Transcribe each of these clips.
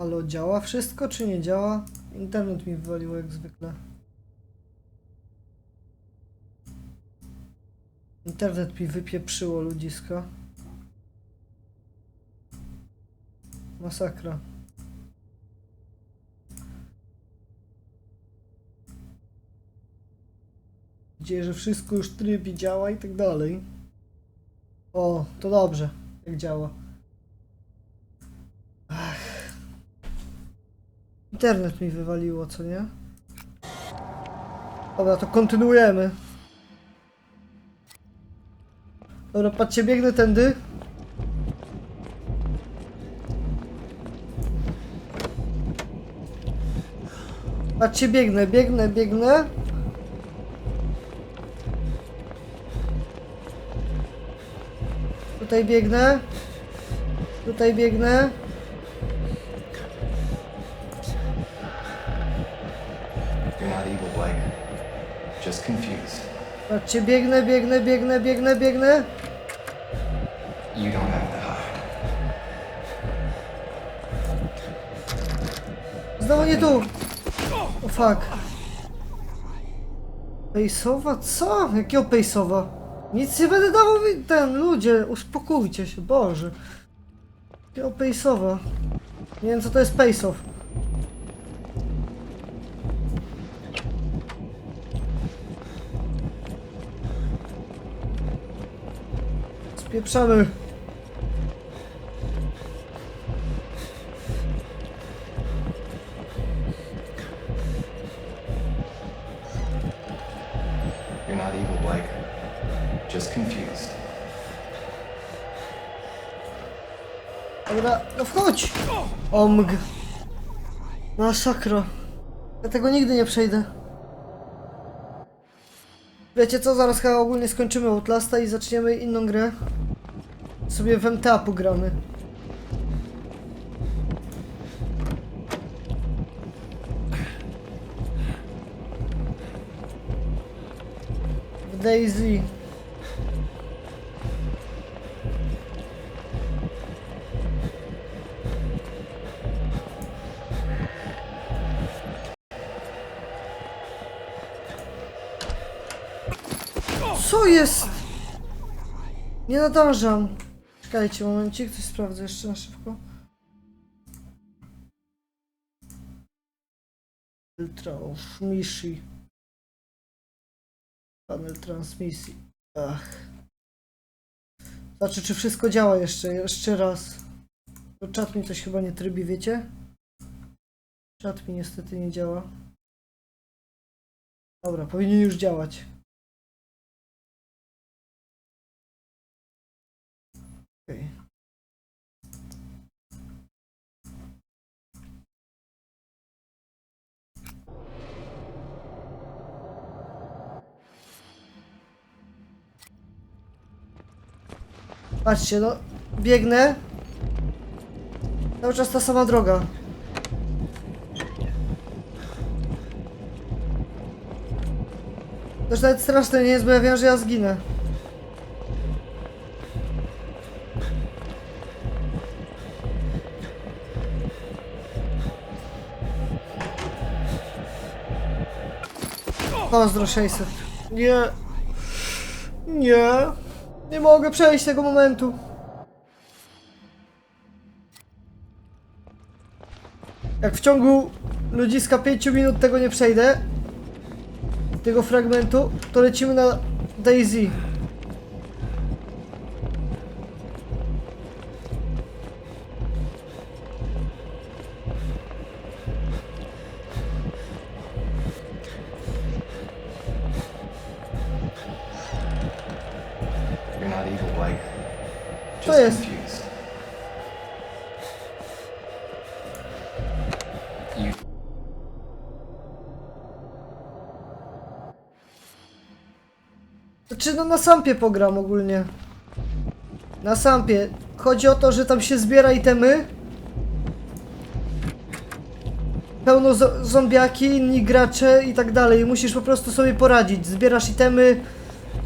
Halo, działa wszystko, czy nie działa? Internet mi wywaliło jak zwykle. Internet mi wypieprzyło ludziska. Masakra. Nadzieję, że wszystko już trybi, działa i tak dalej. O, to dobrze, jak działa. Internet mi wywaliło, co nie? Dobra, to kontynuujemy. Dobra, patrzcie, biegnę tędy. Patrzcie, biegnę, biegnę, biegnę. Tutaj biegnę. Tutaj biegnę. Patrzcie, biegnę, biegnę, biegnę, biegnę, biegnę. You don't have to hide. Znowu nie tu. O fuck. Pejsowa? Co? Jakiego pejsowa? Nic nie będę dawał wi- ten, ludzie, uspokójcie się, Boże. Jakiego pejsowa? Nie wiem co to jest pejsow. Spieprzamy. You're not evil, Blake. Just confused. Dobra, no wchodź! Omg. Masakra. Ja tego nigdy nie przejdę. Wiecie co, zaraz chyba ogólnie skończymy Outlasta i zaczniemy inną grę. Sobie w MTA pogramy. W Daisy. Co jest? Nie nadążam. Czekajcie, momencik, coś sprawdzę jeszcze na szybko. Transmisji. Panel transmisji. Ach. Znaczy, czy wszystko działa jeszcze? Jeszcze raz. Bo czat mi coś chyba nie trybi, wiecie? Czat mi niestety nie działa. Dobra, powinien już działać. Okej. Patrzcie, no, biegnę. Cały czas ta sama droga. Już nawet straszne nie jest, bo ja wiem, że ja zginę. Pozdro 600. Nie. Nie. Nie mogę przejść tego momentu. Jak w ciągu ludziska 5 minut tego nie przejdę, tego fragmentu, to lecimy na Daisy. Znaczy no na sampie pogram ogólnie. Na sampie. Chodzi o to, że tam się zbiera itemy. Pełno zo- zombiaki, inni gracze i tak dalej. Musisz po prostu sobie poradzić. Zbierasz itemy,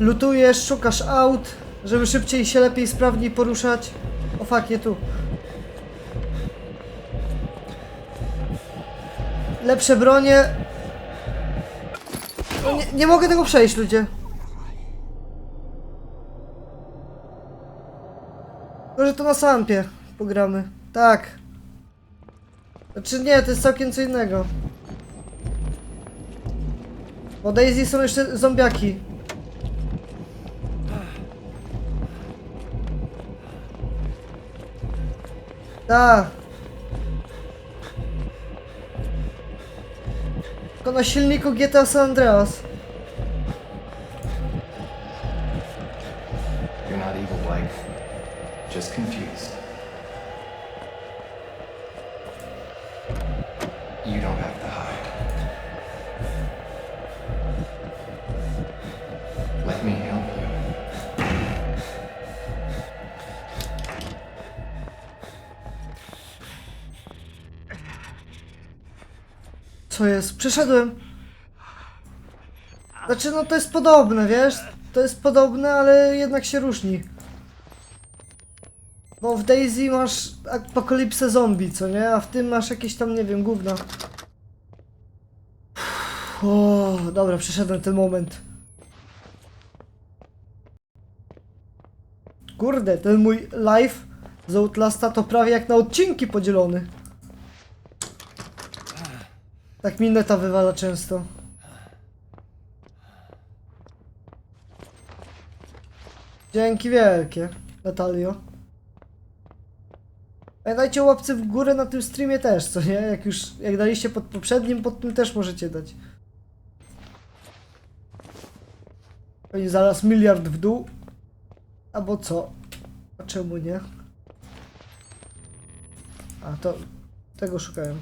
lutujesz, szukasz aut, żeby szybciej się lepiej, sprawniej poruszać. O fuck, nie tu. lepsze bronie. No nie, nie mogę tego przejść, ludzie. To na sampie pogramy. Tak. Znaczy nie, to jest całkiem co innego. Bo Daisy są jeszcze zombiaki. Tak. Tylko na silniku GTA San Andreas. Przeszedłem. Znaczy, no to jest podobne, wiesz? To jest podobne, ale jednak się różni. Bo w Daisy masz apokalipsę zombie, co nie? A w tym masz jakieś tam, nie wiem, gówna. O, dobra, przeszedłem ten moment. Kurde, ten mój live z Outlasta to prawie jak na odcinki podzielony. Tak mi neta wywala często. Dzięki wielkie, Natalio. Pamiętajcie o łapce w górę na tym streamie też, co nie? Jak już, jak daliście pod poprzednim, pod tym też możecie dać. Pewnie zaraz miliard w dół. Albo co? A czemu nie? A to... Tego szukałem.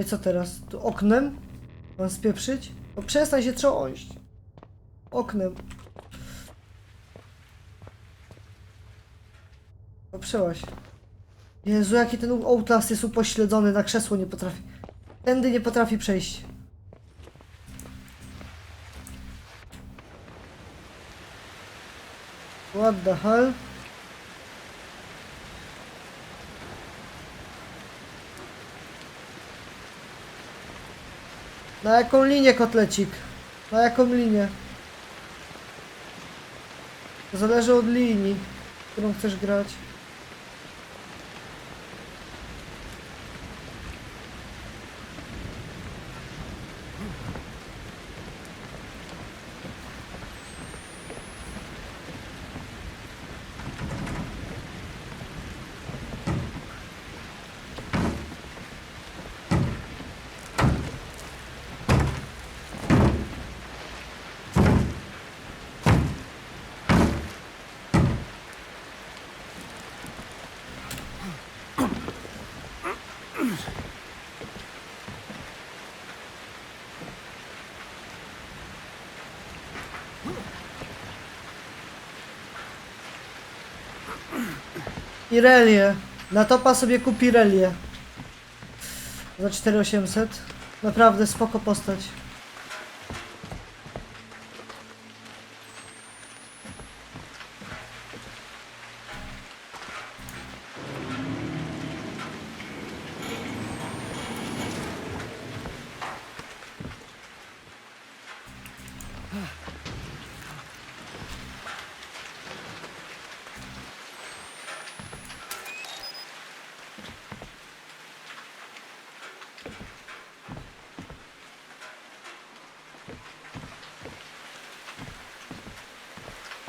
No i co teraz? Tu oknem? Mam spieprzyć? No przestań się trząść. Oknem. No przełaś. Jezu, jaki ten Outlast jest upośledzony, na krzesło nie potrafi. Tędy nie potrafi przejść. What the hell? Na jaką linię kotlecik? Na jaką linię? Zależy od linii, którą chcesz grać. Irelię. Na topa sobie kupi Irelię. Za 4800. Naprawdę spoko postać.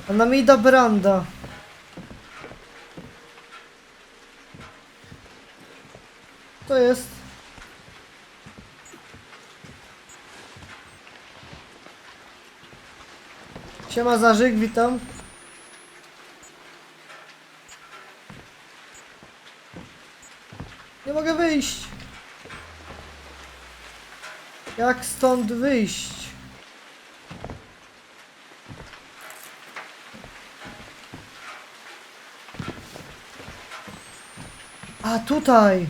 Ona mi da branda. To jest. Siema Zarzyk, witam. Nie mogę wyjść. Jak stąd wyjść? A tutaj!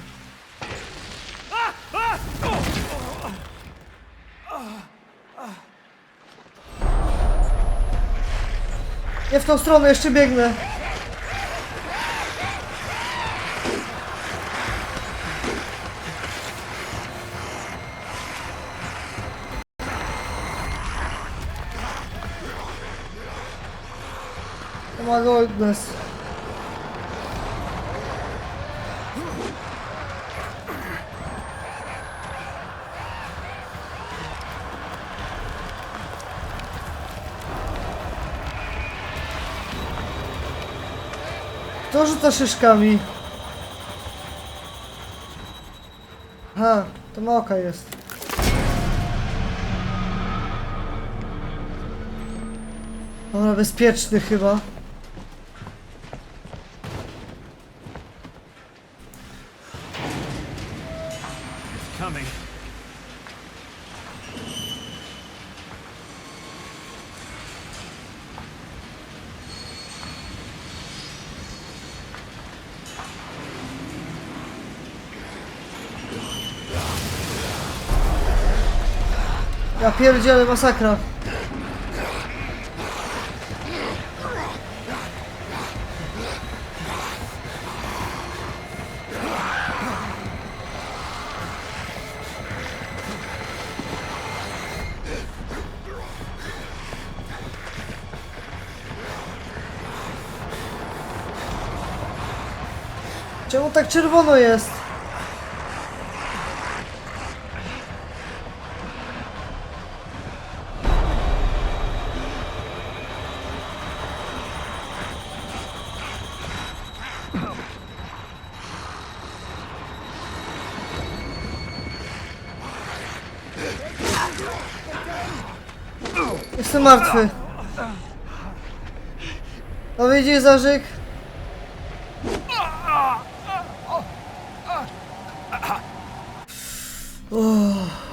Nie w tą stronę, jeszcze biegnę. Oh my goodness. To rzuca szyszkami. Ha, to moka jest. Dobra, bezpieczny chyba. Ja pierdzielę masakra. Czemu tak czerwono jest? Jestem martwy. No widzisz, Zarzyk? Uff.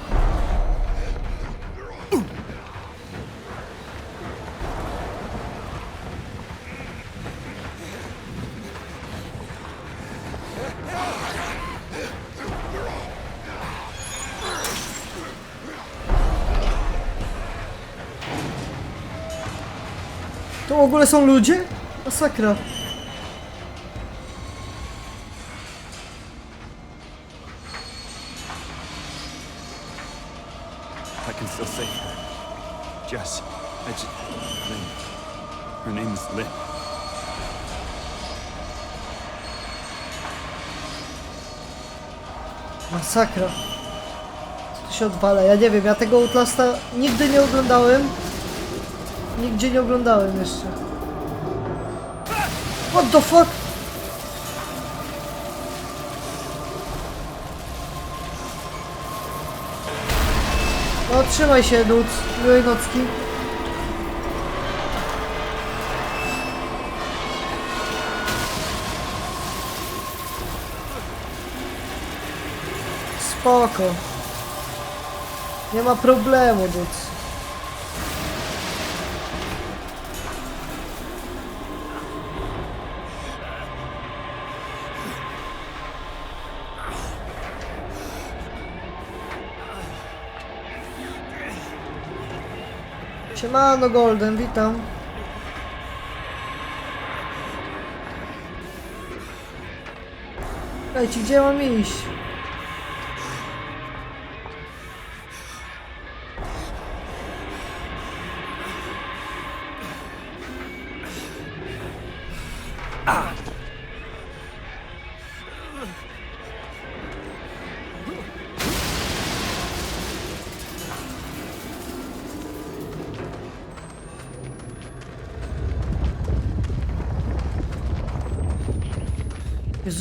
W ogóle są ludzie? Masakra. I can still save her. Jess. I just. Lynn. Her name's Lynn. Masakra. Co tu się odwala? Ja nie wiem, ja tego Outlasta nigdy nie oglądałem. Nigdzie nie oglądałem jeszcze. What the fuck? No trzymaj się, Nuc. Miłej nocki. Spoko. Nie ma problemu, Nuc. Siemano Golden, witam. Słuchajcie, gdzie mam iść?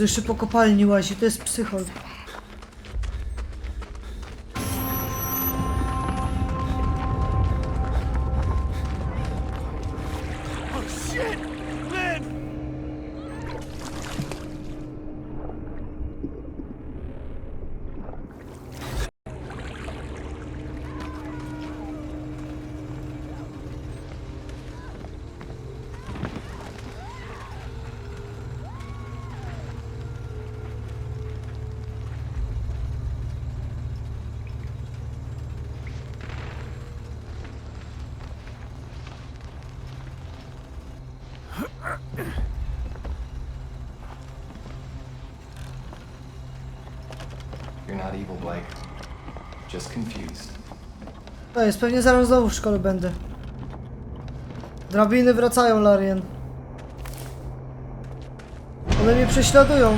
Jeszcze po kopalni łazi, to jest psychol. Evil, Blake. Just confused. To jest, pewnie zaraz znowu w szkole będę. Drabiny wracają, Larien. One mnie prześladują.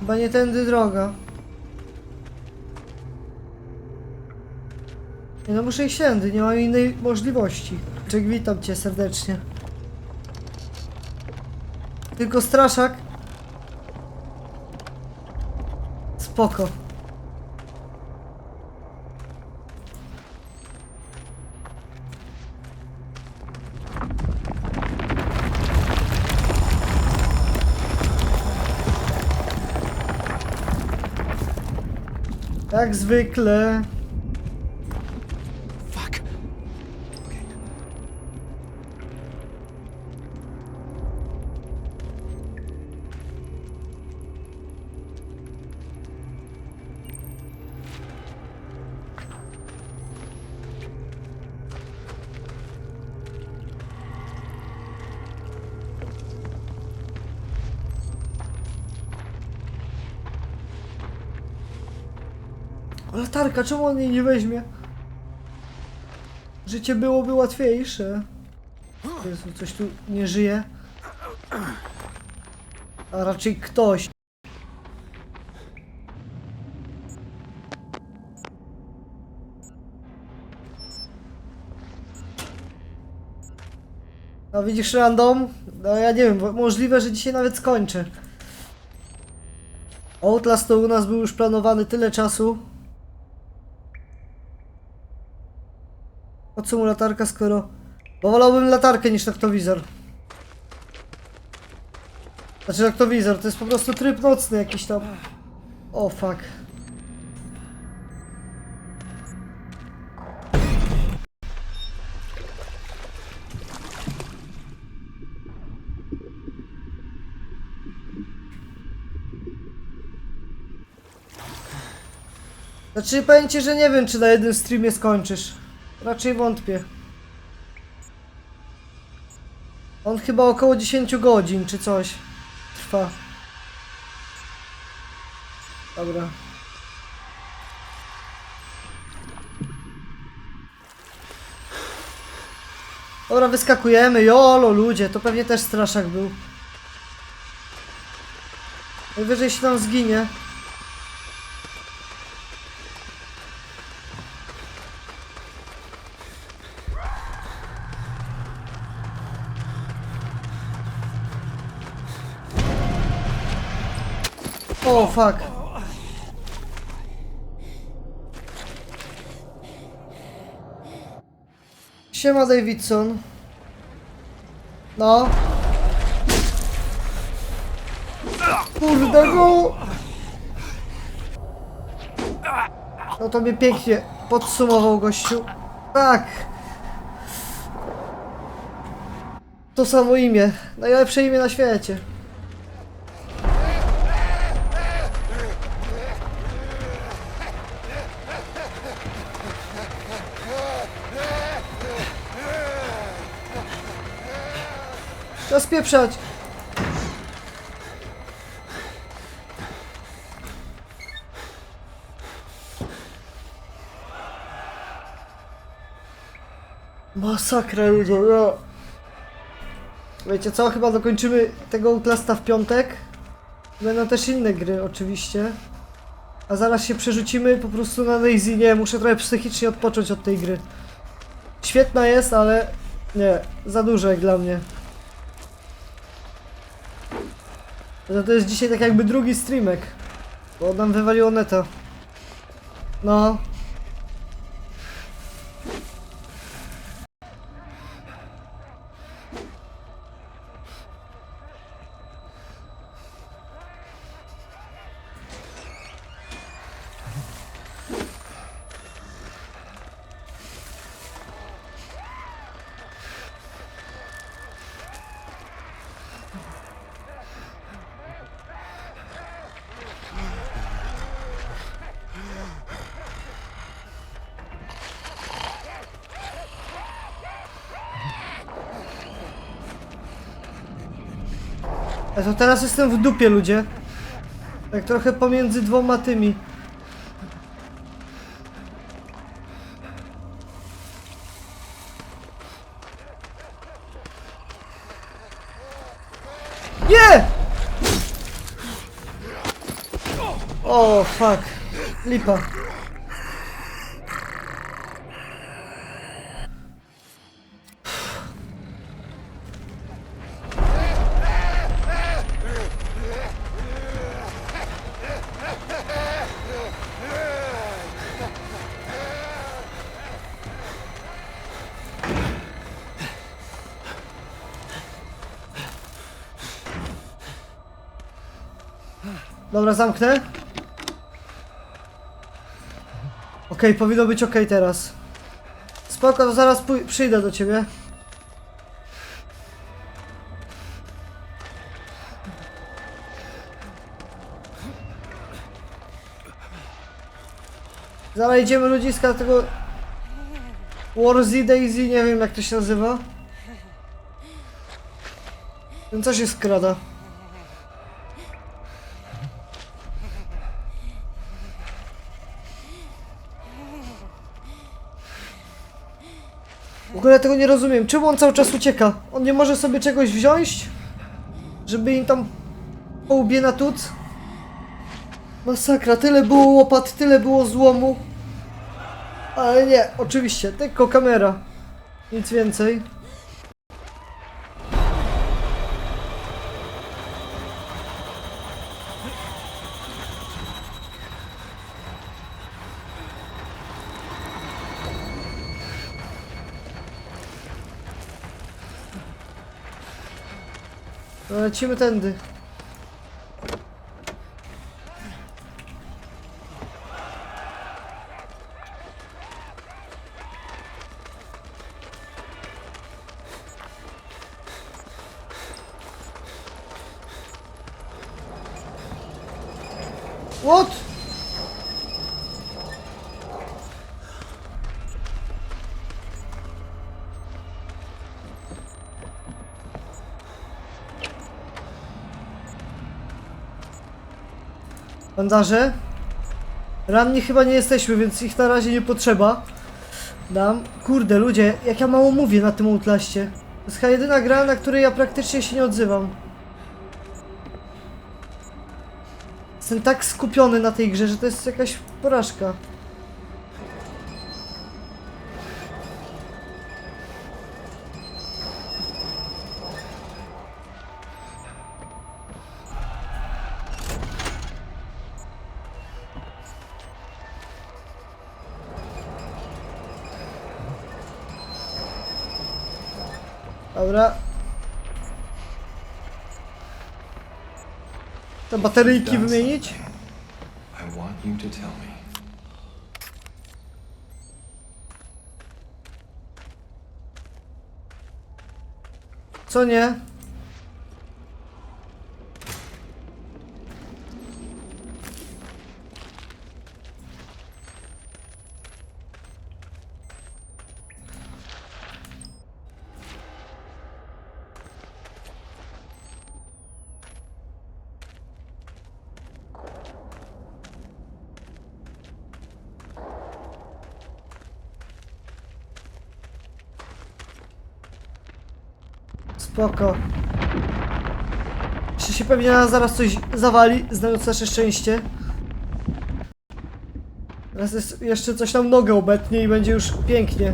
Chyba nie tędy droga. Nie no, muszę iść tędy, nie mam innej możliwości. Czek, witam cię serdecznie. Tylko straszak. Spoko. Jak zwykle. Latarka, czemu on jej nie weźmie? Życie byłoby łatwiejsze. Jezu, coś tu nie żyje. A raczej ktoś. A widzisz random? No ja nie wiem, możliwe, że dzisiaj nawet skończę. Outlast to u nas był już planowany tyle czasu. Po co mu latarka, skoro... Bo wolałbym latarkę niż noktowizor. Znaczy noktowizor, to jest po prostu tryb nocny jakiś tam. O fuck. Znaczy powiem ci, że nie wiem czy na jednym streamie skończysz. Raczej wątpię. On chyba około 10 godzin czy coś trwa. Dobra. Dobra, wyskakujemy. Jolo, ludzie, to pewnie też straszak był. Najwyżej się tam zginie. Fuck. Siema, Davidson. No. Kurde, no. No to mnie pięknie podsumował gościu. Tak. To samo imię. Najlepsze imię na świecie. Pieprzać. Masakra ludzie, no. Wiecie co, chyba dokończymy tego Outlasta w piątek. Będą też inne gry oczywiście. A zaraz się przerzucimy po prostu na Daisy. Nie, muszę trochę psychicznie odpocząć od tej gry. Świetna jest, ale nie, za dużo jak dla mnie. No to jest dzisiaj tak jakby drugi streamek. Bo nam wywaliło neta. No. A to teraz jestem w dupie, ludzie. Tak trochę pomiędzy dwoma tymi. Nie! O, fuck. Lipa. Dobra, zamknę. Okej, powinno być ok teraz. Spoko, to zaraz przyjdę do ciebie. Zaraz idziemy ludziska tego Warzy Daisy, nie wiem jak to się nazywa. Ten co się skrada? Ogóle tego nie rozumiem. Czemu on cały czas ucieka? On nie może sobie czegoś wziąć? Żeby im tam po łbie na tuc? Masakra, tyle było łopat, tyle było złomu. Ale nie, oczywiście, tylko kamera. Nic więcej. No, lecimy tędy. What? Bandaże? Ranni chyba nie jesteśmy, więc ich na razie nie potrzeba. Dam. Kurde, ludzie, jak ja mało mówię na tym Outlaście. To jest chyba jedyna gra, na której ja praktycznie się nie odzywam. Jestem tak skupiony na tej grze, że to jest jakaś porażka. Dobra. Te bateryjki wymienić? I want you to tell me. Co nie? Spoko. Jeszcze się pewnie zaraz coś zawali, znając nasze szczęście. Teraz jest, jeszcze coś nam nogę obetnie i będzie już pięknie.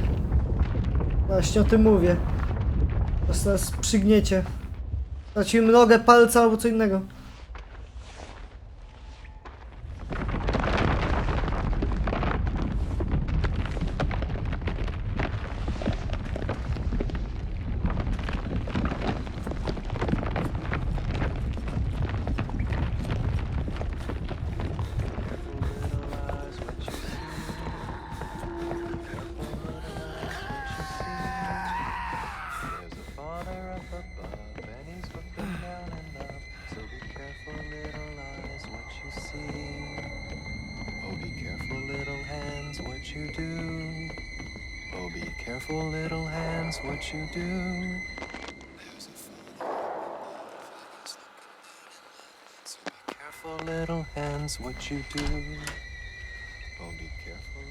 Właśnie o tym mówię. Teraz nas przygniecie. Tracimy nogę, palca albo co innego. Careful, little hands, what you do. Little hands what you do. Oh, be careful.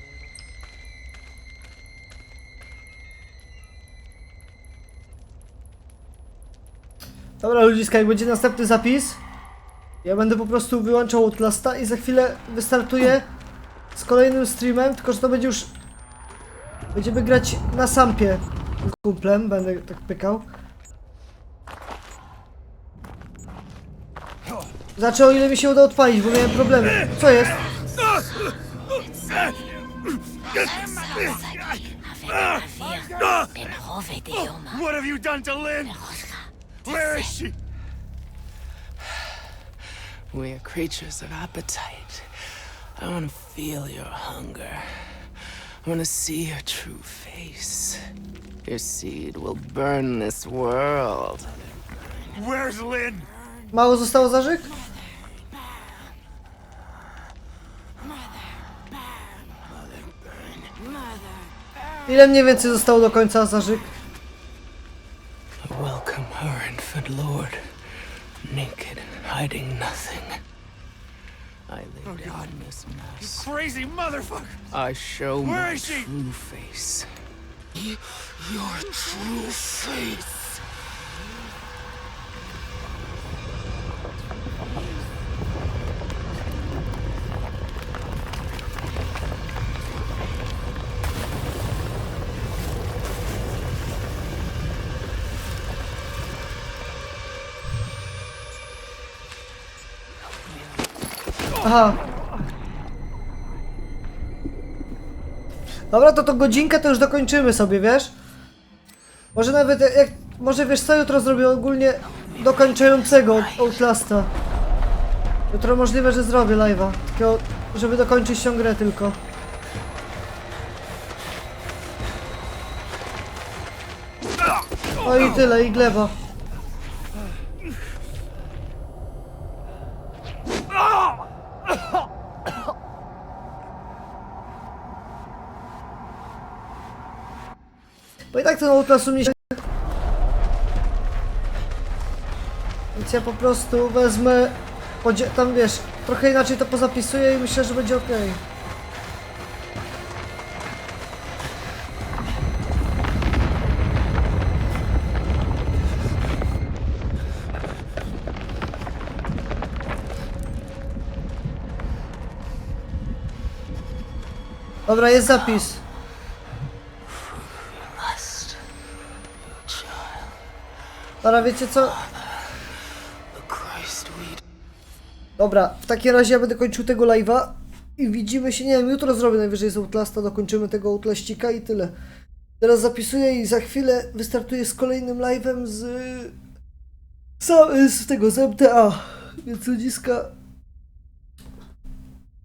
Dobra ludziska, jak będzie następny zapis, ja będę po prostu wyłączał Outlasta i za chwilę wystartuję z kolejnym streamem, tylko że to będzie już... Będziemy grać na sampie z kumplem, będę tak pykał. Znaczy o ile mi się uda odpalić, bo miałem problemy. Co jest? What have you done to Lynn? Where is she? We are creatures of appetite. I want to feel your hunger. I want to see your true face. Your seed will burn this world. Where's Lynn? Mało zostało zażyk? Ile mniej więcej zostało do końca zażyk? Welcome her, infant lord. Naked, hiding nothing. I lay oh, down this mess. Crazy motherfucker! I show Where my true face. Your true face. Aha. Dobra, to to godzinkę to już dokończymy sobie, wiesz? Może nawet jak... Może wiesz co, jutro zrobię ogólnie dokończającego Outlasta. Jutro możliwe, że zrobię live'a. Żeby dokończyć tą grę tylko. O i tyle, i gleba. Bo mnie się... Więc ja po prostu wezmę... podzie- Tam wiesz, trochę inaczej to pozapisuję i myślę, że będzie ok. Dobra, jest zapis. Dobra, wiecie co? Dobra, w takim razie ja będę kończył tego live'a i widzimy się, nie wiem, jutro zrobię najwyżej z Outlasta, dokończymy tego Outlaścika i tyle. Teraz zapisuję i za chwilę wystartuję z kolejnym live'em z... Z tego, z MTA. Więc ludziska...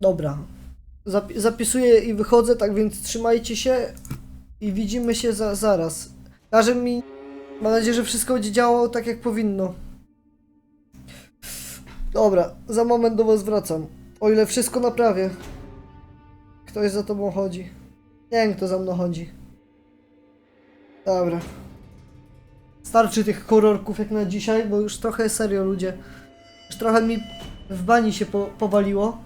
Dobra. Zapi zapisuję i wychodzę, tak więc trzymajcie się i widzimy się za zaraz. Każe mi... Mam nadzieję, że wszystko będzie działało tak jak powinno. Dobra, za moment do was wracam. O ile wszystko naprawię. Ktoś za tobą chodzi. Nie wiem, kto za mną chodzi. Dobra. Starczy tych horrorków jak na dzisiaj, bo już trochę serio ludzie. Już trochę mi w bani się po powaliło.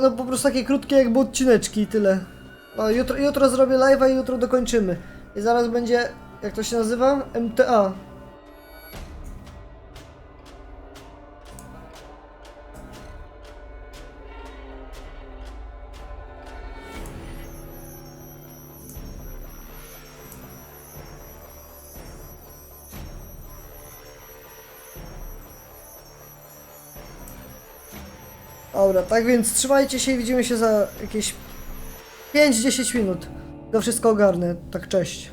Będą po prostu takie krótkie jakby odcineczki i tyle. No, jutro, jutro zrobię live'a i jutro dokończymy. I zaraz będzie, jak to się nazywa? MTA. Dobra, tak więc trzymajcie się i widzimy się za jakieś 5-10 minut. To wszystko ogarnę. Tak, cześć.